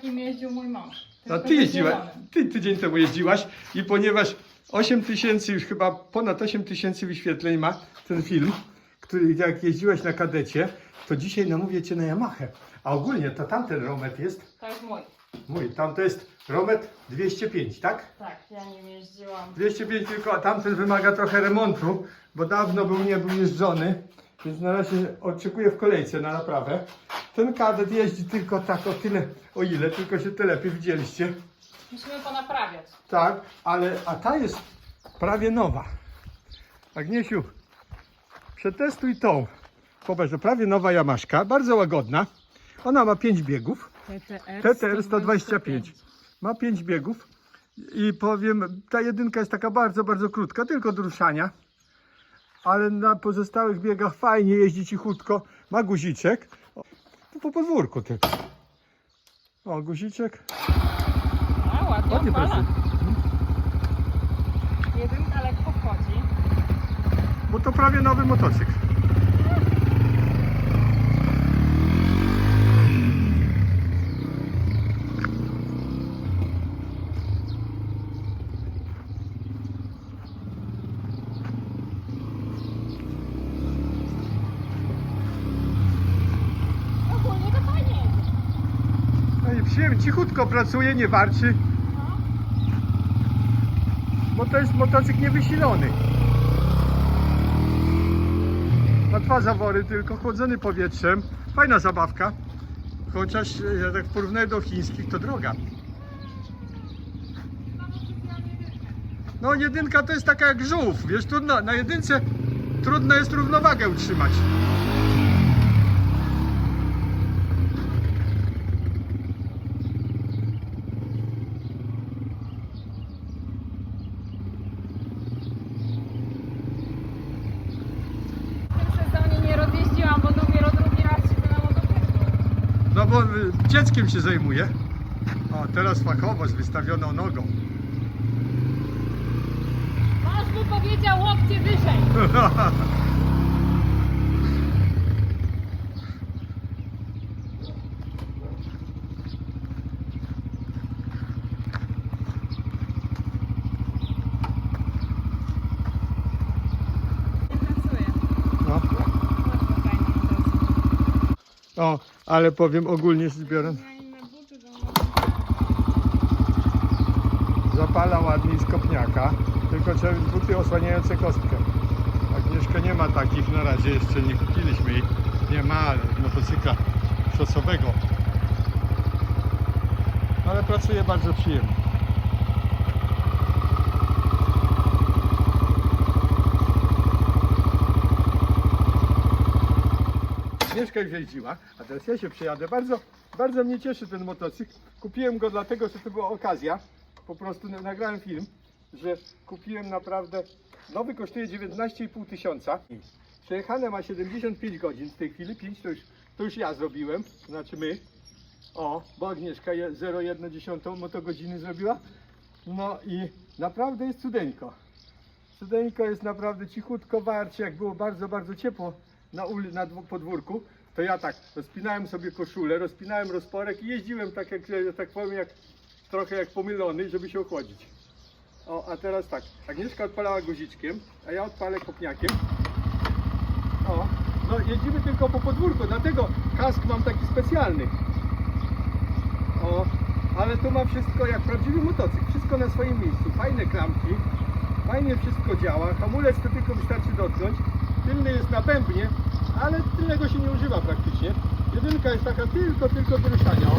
takim jeździł mój mąż. Tylko ty jeździłaś, ty tydzień temu jeździłaś i ponieważ 8 tysięcy, już chyba ponad 8 tysięcy wyświetleń ma ten film, który jak jeździłaś na kadecie, to dzisiaj namówię cię na Yamahę. A ogólnie to tamten Romet jest, To jest mój. mój, tam to jest Romet 205, tak? Tak, ja nim jeździłam. 205 tylko, a tamten wymaga trochę remontu, bo dawno był nie był jeżdżony, więc na razie oczekuję w kolejce na naprawę. Ten kadet jeździ tylko tak o tyle, o ile, tylko się te lepiej widzieliście. Musimy ponaprawiać. Tak, ale a ta jest prawie nowa. Agniesiu, przetestuj tą. Popatrz, to prawie nowa Jamaszka, bardzo łagodna. Ona ma 5 biegów. TTR, TTR 125. Ma 5 biegów. I powiem, ta jedynka jest taka bardzo, bardzo krótka, tylko do ruszania. Ale na pozostałych biegach fajnie jeździ cichutko. Ma guziczek. O, tu po podwórku tylko. O, guziczek. A, ładnie Ładnie odpala. pracuje. Jedynka lekko wchodzi. Bo to prawie nowy motocykl. Ogólnie to fajnie jedzie. Przyjemnie, cichutko pracuje, nie warczy. Bo to jest motocykl niewysilony. Ma dwa zawory tylko, chłodzony powietrzem. Fajna zabawka. Chociaż e, ja tak porównuję do chińskich, to droga. No jedynka to jest taka jak żółw, wiesz, trudno, na jedynce trudno jest równowagę utrzymać. W tym sezonie nie rozjeździłam, bo dopiero drugi raz siedzę na motocyklu. No bo y, dzieckiem się zajmuje. O, teraz fachowo z wystawioną nogą. Masz by powiedział łokcie wyżej. Pracuje. No. Bardzo fajny motocykl. O, ale powiem ogólnie rzecz biorąc, zapala ładniej z kopniaka, tylko trzeba mieć buty osłaniające kostkę. Agnieszka nie ma takich na razie, jeszcze nie kupiliśmy jej. Nie ma, ale motocykla szosowego. Ale pracuje bardzo przyjemnie. Agnieszka jeździła, a teraz ja się przejadę. Bardzo, bardzo mnie cieszy ten motocykl. Kupiłem go dlatego, że to była okazja. Po prostu na- nagrałem film, że kupiłem naprawdę. Nowy kosztuje 19,5 tysiąca. Przejechane ma 75 godzin w tej chwili, 5 to już, to już ja zrobiłem, znaczy my. O, bo Agnieszka je- 0,1 motogodziny zrobiła. No i naprawdę jest cudeńko. Cudeńko jest naprawdę cichutko warcie, jak było bardzo, bardzo ciepło na, uli, na podwórku, to ja tak rozpinałem sobie koszulę, rozpinałem rozporek i jeździłem tak jak, tak powiem, jak, trochę jak pomylony, żeby się ochłodzić. O, a teraz tak, Agnieszka odpalała guziczkiem, a ja odpalę kopniakiem. O, no jeździmy tylko po podwórku, dlatego kask mam taki specjalny. O, ale tu ma wszystko jak prawdziwy motocykl, wszystko na swoim miejscu, fajne klamki, fajnie wszystko działa, hamulec to tylko wystarczy dotknąć, tylny jest na bębnie, ale tylnego się nie używa praktycznie. Jedynka jest taka tylko, tylko do ruszania.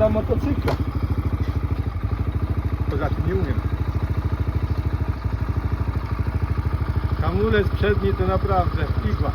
posiada motocykla. Poza tym znaczy nie umiem. Hamulec przedni to naprawdę igła.